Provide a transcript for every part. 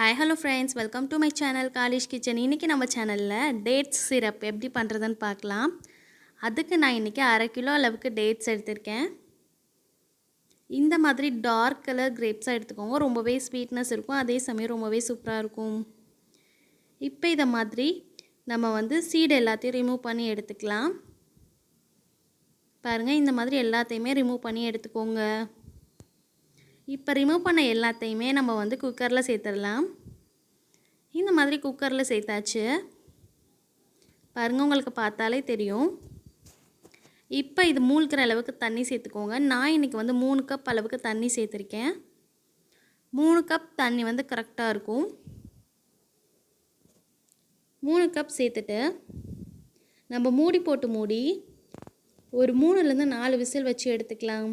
Hi hello friends welcome to my channel Kalish kitchen இன்றைக்கி நம்ம சேனலில் டேட்ஸ் சிரப் எப்படி பண்ணுறதுன்னு பார்க்கலாம். அதுக்கு நான் இன்றைக்கி அரை கிலோ அளவுக்கு டேட்ஸ் எடுத்திருக்கேன். இந்த மாதிரி டார்க் கலர் கிரேப்ஸாக எடுத்துக்கோங்க. ரொம்பவே ஸ்வீட்னஸ் இருக்கும். அதே சமயம் ரொம்பவே சூப்பராக இருக்கும். இப்போ இதை மாதிரி நம்ம வந்து சீடு எல்லாத்தையும் ரிமூவ் பண்ணி எடுத்துக்கலாம். பாருங்கள் இந்த மாதிரி எல்லாத்தையுமே ரிமூவ் பண்ணி எடுத்துக்கோங்க. இப்போ ரிமூவ் பண்ண எல்லாத்தையுமே நம்ம வந்து குக்கரில் சேர்த்துடலாம். இந்த மாதிரி குக்கரில் சேர்த்தாச்சு. பாருங்கள் உங்களுக்கு பார்த்தாலே தெரியும். இப்போ இது மூழ்கிற அளவுக்கு தண்ணி சேர்த்துக்கோங்க. நான் இன்றைக்கி வந்து மூணு கப் அளவுக்கு தண்ணி சேர்த்துருக்கேன். மூணு கப் தண்ணி வந்து கரெக்டாக இருக்கும். மூணு கப் சேர்த்துட்டு நம்ம மூடி போட்டு மூடி ஒரு மூணுலேருந்து நாலு விசில் வச்சு எடுத்துக்கலாம்.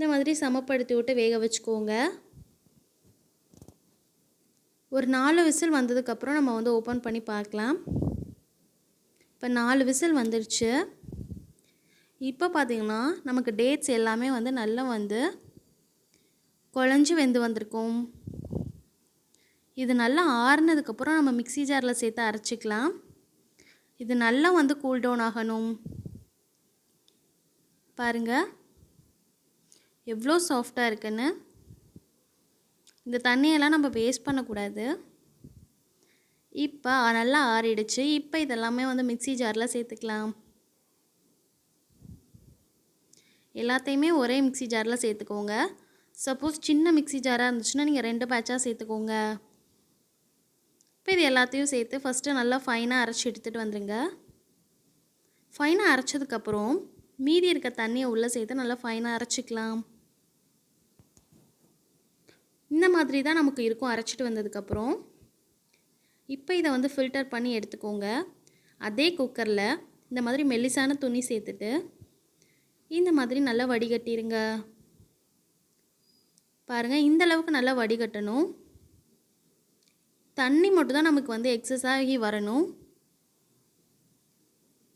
இந்த மாதிரி சமப்படுத்தி விட்டு வேக வச்சுக்கோங்க. ஒரு நாலு விசில் வந்ததுக்கப்புறம் நம்ம வந்து ஓப்பன் பண்ணி பார்க்கலாம். இப்போ நாலு விசில் வந்துருச்சு. இப்போ பார்த்திங்கன்னா நமக்கு டேட்ஸ் எல்லாமே வந்து நல்லா வந்து குழஞ்சி வெந்து வந்திருக்கும். இது நல்லா ஆறுனதுக்கப்புறம் நம்ம மிக்சி ஜாரில் சேர்த்து அரைச்சிக்கலாம். இது நல்லா வந்து கூல் டவுன் ஆகணும். பாருங்கள் எவ்வளோ சாஃப்டாக இருக்குன்னு? இந்த தண்ணியெல்லாம் நம்ம வேஸ்ட் பண்ணக்கூடாது. இப்போ நல்லா ஆறிடுச்சு. இப்போ இதெல்லாமே வந்து மிக்சி ஜாரில் சேர்த்துக்கலாம். எல்லாத்தையுமே ஒரே மிக்சி ஜாரில் சேர்த்துக்கோங்க. சப்போஸ் சின்ன மிக்சி ஜாராக இருந்துச்சுன்னா நீங்கள் ரெண்டு பேட்சாக சேர்த்துக்கோங்க. இப்போ இது எல்லாத்தையும் சேர்த்து ஃபஸ்ட்டு நல்லா ஃபைனாக அரைச்சி எடுத்துகிட்டு வந்துடுங்க ஃபைனாக அரைச்சதுக்கப்புறம் மீதி இருக்க தண்ணியை உள்ளே சேர்த்து நல்லா ஃபைனாக அரைச்சிக்கலாம். இந்த மாதிரி தான் நமக்கு இருக்கும் அரைச்சிட்டு வந்ததுக்கப்புறம். இப்போ இதை வந்து ஃபில்டர் பண்ணி எடுத்துக்கோங்க. அதே குக்கரில் இந்த மாதிரி மெல்லிசான துணி சேர்த்துட்டு இந்த மாதிரி நல்லா வடிகட்டிடுங்க பாருங்கள் இந்த அளவுக்கு நல்லா வடிகட்டணும். தண்ணி மட்டும் தான் நமக்கு வந்து எக்ஸஸ் ஆகி வரணும்.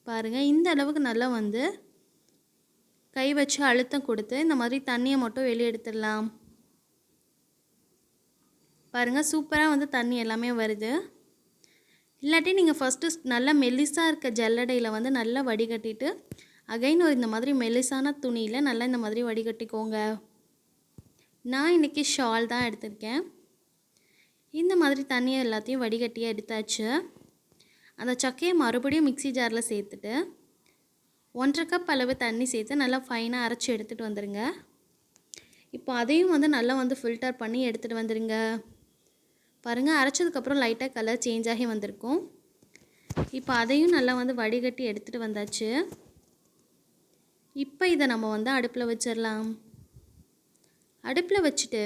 பாருங்கள் இந்த அளவுக்கு நல்லா வந்து கை வச்சு அழுத்தம் கொடுத்து இந்த மாதிரி தண்ணியை மட்டும் வெளியே எடுத்துடலாம். பாருங்கள் சூப்பராக வந்து தண்ணி எல்லாமே வருது. இல்லாட்டி நீங்கள் ஃபஸ்ட்டு நல்லா மெல்லிஸாக இருக்க ஜல்லடையில் வந்து நல்லா வடிகட்டிட்டு அகைன் இந்த மாதிரி மெல்லிசான துணியில் நல்லா இந்த மாதிரி வடிகட்டிக்கோங்க. நான் இன்றைக்கி ஷால் தான் எடுத்திருக்கேன். இந்த மாதிரி தண்ணியை எல்லாத்தையும் வடிகட்டியாக எடுத்தாச்சு. அந்த சக்கையை மறுபடியும் மிக்சி ஜாரில் சேர்த்துட்டு ஒன்றரை கப் அளவு தண்ணி சேர்த்து நல்லா ஃபைனாக அரைச்சி எடுத்துகிட்டு வந்துடுங்க இப்போ அதையும் வந்து நல்லா வந்து ஃபில்டர் பண்ணி எடுத்துகிட்டு வந்துடுங்க பாருங்கள் அரைச்சதுக்கப்புறம் லைட்டாக கலர் சேஞ்ச் ஆகி வந்திருக்கும். இப்போ அதையும் நல்லா வந்து வடிகட்டி எடுத்துகிட்டு வந்தாச்சு. இப்போ இதை நம்ம வந்து அடுப்பில் வச்சிடலாம். அடுப்பில் வச்சுட்டு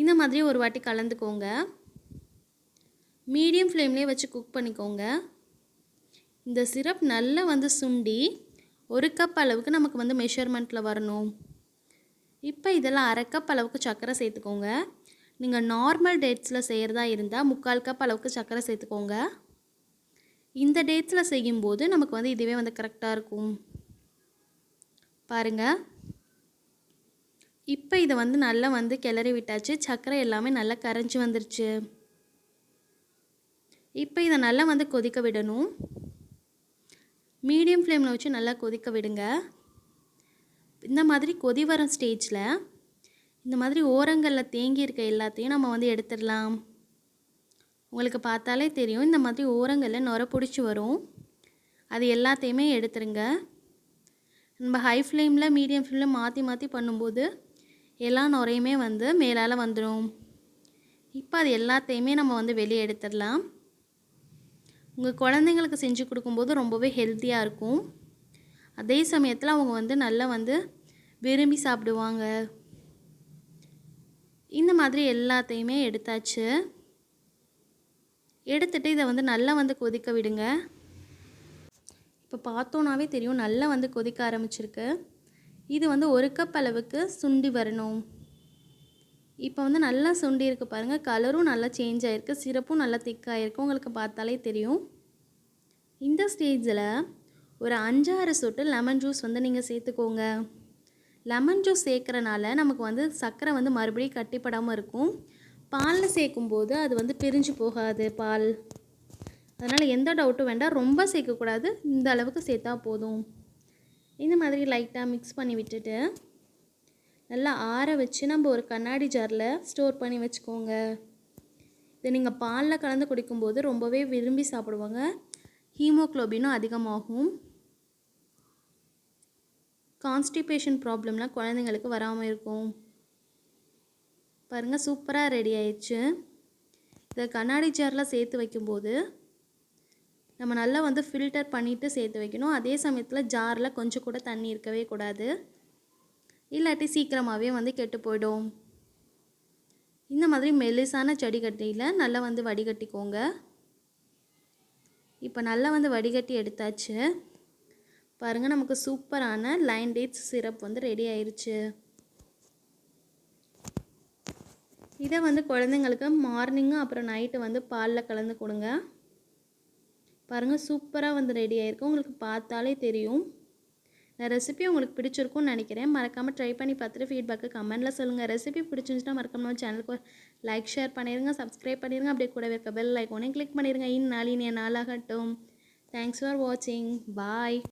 இந்த மாதிரி ஒரு வாட்டி கலந்துக்கோங்க. மீடியம் ஃப்ளேம்லேயே வச்சு குக் பண்ணிக்கோங்க. இந்த சிரப் நல்லா வந்து சுண்டி ஒரு கப் அளவுக்கு நமக்கு வந்து மெஷர்மெண்ட்டில் வரணும். இப்போ இதெல்லாம் அரை கப் அளவுக்கு சர்க்கரை சேர்த்துக்கோங்க. நீங்கள் நார்மல் டேட்ஸில் செய்கிறதா இருந்தால் முக்கால் கப் அளவுக்கு சர்க்கரை சேர்த்துக்கோங்க. இந்த டேட்ஸில் செய்யும்போது நமக்கு வந்து இதுவே வந்து கரெக்டாக இருக்கும். பாருங்கள் இப்போ இதை வந்து நல்லா வந்து கிளறி விட்டாச்சு. சர்க்கரை எல்லாமே நல்லா கரைஞ்சி வந்துருச்சு. இப்போ இதை நல்லா வந்து கொதிக்க விடணும். மீடியம் ஃப்ளேமில் வச்சு நல்லா கொதிக்க விடுங்க. இந்த மாதிரி கொதி வர ஸ்டேஜில் இந்த மாதிரி ஓரங்களில் தேங்கி இருக்க எல்லாத்தையும் நம்ம வந்து எடுத்துடலாம். உங்களுக்கு பார்த்தாலே தெரியும். இந்த மாதிரி ஓரங்களில் நுர பிடிச்சி வரும். அது எல்லாத்தையுமே எடுத்துருங்க. நம்ம ஹை ஃப்ளேமில் மீடியம் ஃப்ளேமில் மாற்றி மாற்றி பண்ணும்போது எல்லா நுரையுமே வந்து மேலால் வந்துடும் இப்போ அது எல்லாத்தையுமே நம்ம வந்து வெளியே எடுத்துடலாம். உங்கள் குழந்தைங்களுக்கு செஞ்சு கொடுக்கும்போது ரொம்பவே ஹெல்த்தியாக இருக்கும். அதே சமயத்தில் அவங்க வந்து நல்லா வந்து விரும்பி சாப்பிடுவாங்க. இந்த மாதிரி எல்லாத்தையுமே எடுத்தாச்சு. எடுத்துகிட்டு இதை வந்து நல்லா வந்து கொதிக்க விடுங்க. இப்போ பார்த்தோன்னாவே தெரியும் நல்லா வந்து கொதிக்க ஆரம்பிச்சிருக்கு. இது வந்து ஒரு கப் அளவுக்கு சுண்டி வரணும். இப்போ வந்து நல்லா சுண்டி இருக்கு பாருங்கள் கலரும் நல்லா சேஞ்ச் ஆகிருக்கு சிரப்பும் நல்லா திக்காகிருக்கு உங்களுக்கு பார்த்தாலே தெரியும். இந்த ஸ்டேஜில் ஒரு அஞ்சாறு சொட்டு லெமன் ஜூஸ் வந்து நீங்கள் சேர்த்துக்கோங்க. லெமன் ஜூஸ் சேர்க்குறனால நமக்கு வந்து சர்க்கரை வந்து மறுபடியும் கட்டிப்படாமல் இருக்கும். பாலில் சேர்க்கும்போது அது வந்து பிரிஞ்சு போகாது பால். அதனால் எந்த டவுட்டும் வேண்டாம். ரொம்ப சேர்க்கக்கூடாது. இந்த அளவுக்கு சேர்த்தா போதும். இந்த மாதிரி லைட்டாக மிக்ஸ் பண்ணி விட்டுட்டு நல்லா ஆற வச்சு நம்ம ஒரு கண்ணாடி ஜாரில் ஸ்டோர் பண்ணி வச்சுக்கோங்க. இதை நீங்கள் பாலில் கலந்து குடிக்கும்போது ரொம்பவே விரும்பி சாப்பிடுவாங்க. ஹீமோக்ளோபினும் அதிகமாகும். கான்ஸ்டிபேஷன் ப்ராப்ளம்லாம் குழந்தைங்களுக்கு வராமல் இருக்கும். பாருங்கள் சூப்பராக ரெடி ஆயிடுச்சு. இதை கண்ணாடி ஜாரில் சேர்த்து வைக்கும்போது நம்ம நல்லா வந்து ஃபில்டர் பண்ணிவிட்டு சேர்த்து வைக்கணும். அதே சமயத்தில் ஜாரில் கொஞ்சம் கூட தண்ணி இருக்கவே கூடாது. இல்லாட்டி சீக்கிரமாகவே வந்து கெட்டு போயிடும். இந்த மாதிரி மெலிசான செடிகட்டியில் நல்லா வந்து வடிகட்டிக்கோங்க. இப்போ நல்லா வந்து வடிகட்டி எடுத்தாச்சு. பாருங்கள் நமக்கு சூப்பரான லைன் டேட்ஸ் சிரப் வந்து ரெடி ஆயிடுச்சு இதை வந்து குழந்தைங்களுக்கு மார்னிங்கு அப்புறம் நைட்டு வந்து பாலில் கலந்து கொடுங்க. பாருங்கள் சூப்பராக வந்து ரெடி ஆகிருக்கு உங்களுக்கு பார்த்தாலே தெரியும். இந்த ரெசிபி உங்களுக்கு பிடிச்சிருக்கும்னு நினைக்கிறேன். மறக்காமல் ட்ரை பண்ணி பார்த்துட்டு ஃபீட்பேக்கு கமெண்ட்டில் சொல்லுங்கள் ரெசிபி பிடிச்சிருந்துச்சுன்னா மறக்காம சேனலுக்கு லைக் ஷேர் பண்ணிடுங்க சப்ஸ்கிரைப் பண்ணிடுங்க அப்படியே கூட இருக்க பெல் லைக் ஒன்றே கிளிக் பண்ணிடுங்க இந்நாள் இனிய நாளாகட்டும். தேங்க்ஸ் ஃபார் வாட்சிங் பாய்